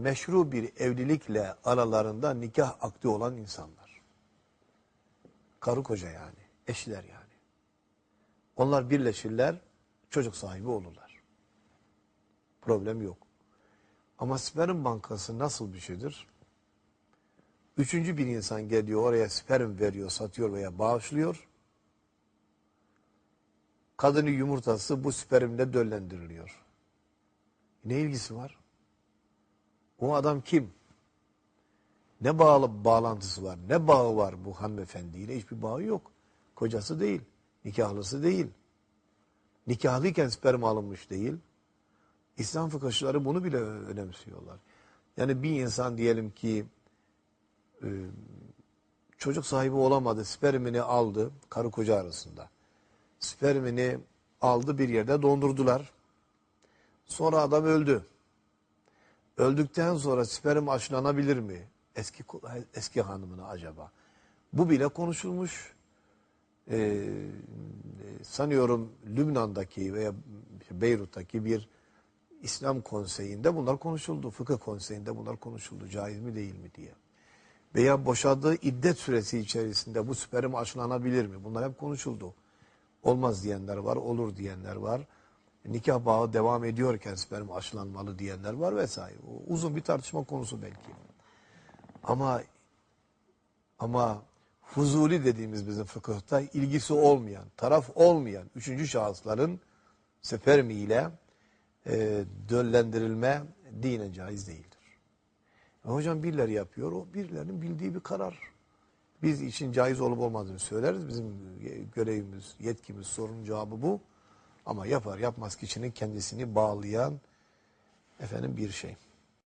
meşru bir evlilikle aralarında nikah akdi olan insanlar. Karı koca yani, eşler yani. Onlar birleşirler, çocuk sahibi olurlar. Problem yok. Ama sperm bankası nasıl bir şeydir? Üçüncü bir insan geliyor oraya sperm veriyor, satıyor veya bağışlıyor. Kadının yumurtası bu spermle döllendiriliyor. Ne ilgisi var? O adam kim? Ne bağlı bağlantısı var? Ne bağı var bu hanımefendiyle? Hiçbir bağı yok. Kocası değil. Nikahlısı değil. Nikahlıyken sperm alınmış değil. İslam fıkıhçıları bunu bile önemsiyorlar. Yani bir insan diyelim ki e, çocuk sahibi olamadı, spermini aldı karı koca arasında. Spermini aldı bir yerde dondurdular. Sonra adam öldü. Öldükten sonra sperm aşılanabilir mi? Eski eski hanımına acaba? Bu bile konuşulmuş. Ee, sanıyorum Lübnan'daki veya Beyrut'taki bir İslam konseyinde bunlar konuşuldu. Fıkıh konseyinde bunlar konuşuldu. Caiz mi değil mi diye. Veya boşadığı iddet süresi içerisinde bu sperm aşılanabilir mi? Bunlar hep konuşuldu. Olmaz diyenler var, olur diyenler var. Nikah bağı devam ediyorken sperm aşılanmalı diyenler var vesaire. O uzun bir tartışma konusu belki. Ama ama fuzuli dediğimiz bizim fıkıhta ilgisi olmayan, taraf olmayan üçüncü şahısların spermiyle e, döllendirilme dine caiz değildir. E hocam birileri yapıyor, o birilerinin bildiği bir karar. Biz için caiz olup olmadığını söyleriz. Bizim görevimiz, yetkimiz, sorunun cevabı bu. Ama yapar yapmaz kişinin kendisini bağlayan efendim bir şey.